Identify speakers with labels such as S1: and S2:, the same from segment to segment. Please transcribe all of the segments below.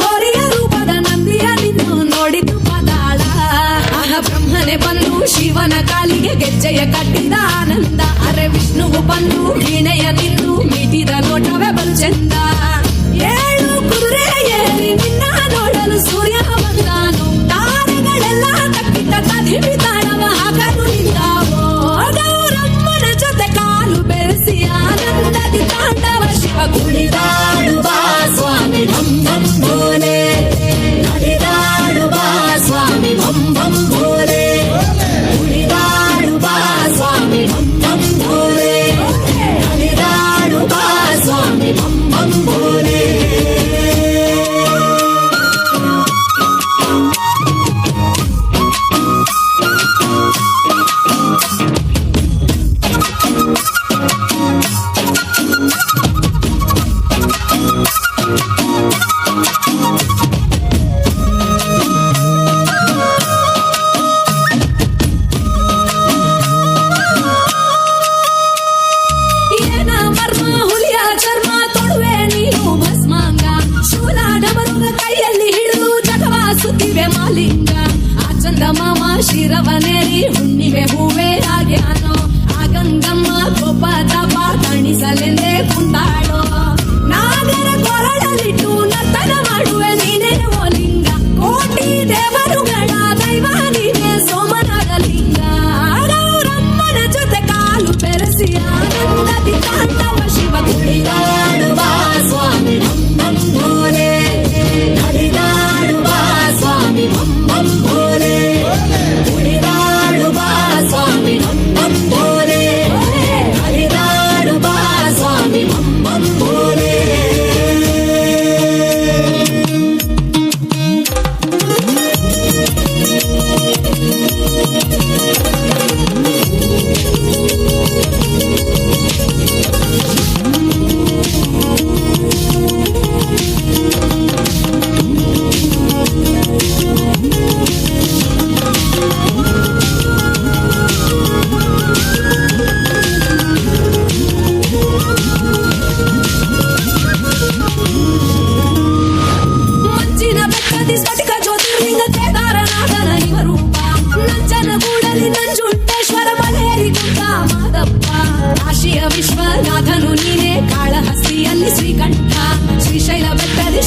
S1: ಹೊರೆಯರು ರೂಪದ ನಂದಿಯ ನಿನ್ನು ನೋಡಿತು ಪದಾಳ ಅಹ ಬ್ರಹ್ಮನೆ ಬಂದು ಶಿವನ ಕಾಲಿಗೆ ಗೆಜ್ಜೆಯ ಕಟ್ಟಿದ ಆನಂದ ಅರೆ ವಿಷ್ಣುವು ಬಂದು ವೀಣೆಯ ತಿಂದು ಮಿಟಿದ ನೋಟ ಕೈಯಲ್ಲಿ ಹಿಡಿದು ಜಗವಾಸುತ್ತಿವೆ ಮಾಲಿಂಗ. ಆ ಚಂದ ಮಾಮ ಶಿರವನೇರಿ ಹುಣ್ಣಿಮೆ ಹೂವೆ ಹಾಗೆ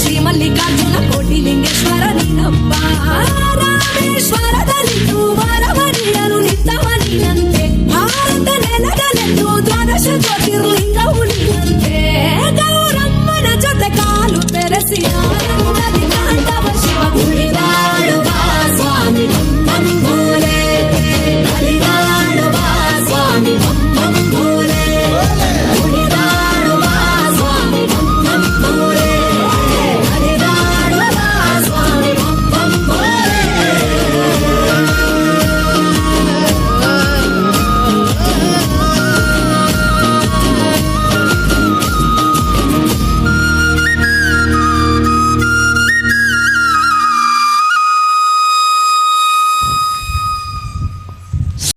S1: శ్రీ మల్లికార్జున కోటి లింగేశ్వర రామేశ్వర దళితు వారవడియను నిత్తమని అంతే భారత నెలగలెత్తు ద్వాదశ జ్యోతిర్